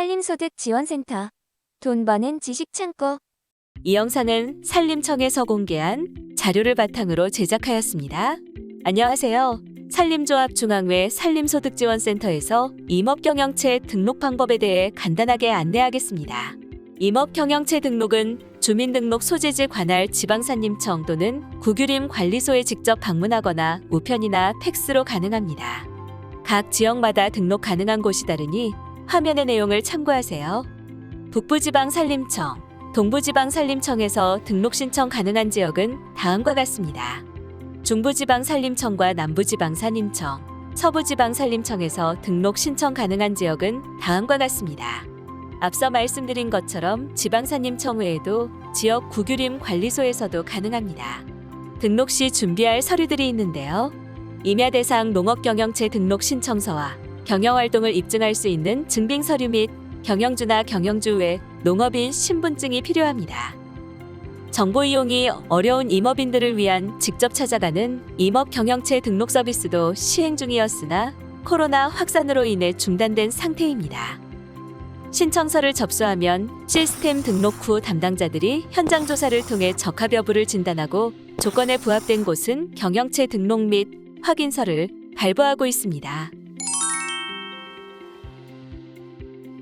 산림소득지원센터 돈 버는 지식창고 이 영상은 산림청에서 공개한 자료를 바탕으로 제작하였습니다. 안녕하세요. 산림조합 중앙회 산림소득지원센터에서 임업경영체 등록 방법에 대해 간단하게 안내하겠습니다. 임업경영체 등록은 주민등록 소재지 관할 지방산림청 또는 국유림 관리소에 직접 방문하거나 우편이나 팩스로 가능합니다. 각 지역마다 등록 가능한 곳이 다르니 화면의 내용을 참고하세요. 북부지방산림청, 동부지방산림청에서 등록 신청 가능한 지역은 다음과 같습니다. 중부지방산림청과 남부지방산림청, 서부지방산림청에서 등록 신청 가능한 지역은 다음과 같습니다. 앞서 말씀드린 것처럼 지방산림청 외에도 지역 국유림 관리소에서도 가능합니다. 등록 시 준비할 서류들이 있는데요. 임야 대상 농업경영체 등록 신청서와 경영 활동을 입증할 수 있는 증빙 서류 및 경영주나 경영주 외 농업인 신분증이 필요합니다. 정보 이용이 어려운 임업인들을 위한 직접 찾아가는 임업 경영체 등록 서비스도 시행 중이었으나 코로나 확산으로 인해 중단된 상태입니다. 신청서를 접수하면 시스템 등록 후 담당자들이 현장 조사를 통해 적합 여부를 진단하고 조건에 부합된 곳은 경영체 등록 및 확인서를 발부하고 있습니다.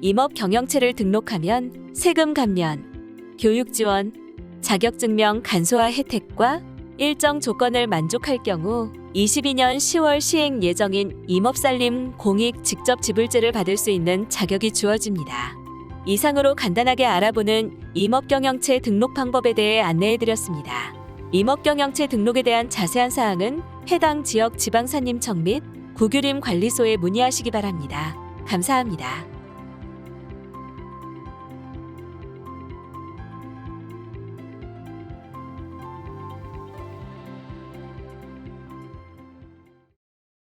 임업 경영체를 등록하면 세금 감면, 교육 지원, 자격증명 간소화 혜택과 일정 조건을 만족할 경우 22년 10월 시행 예정인 임업살림 공익 직접 지불제를 받을 수 있는 자격이 주어집니다. 이상으로 간단하게 알아보는 임업경영체 등록 방법에 대해 안내해드렸습니다. 임업경영체 등록에 대한 자세한 사항은 해당 지역 지방산림청 및 국유림 관리소에 문의하시기 바랍니다. 감사합니다.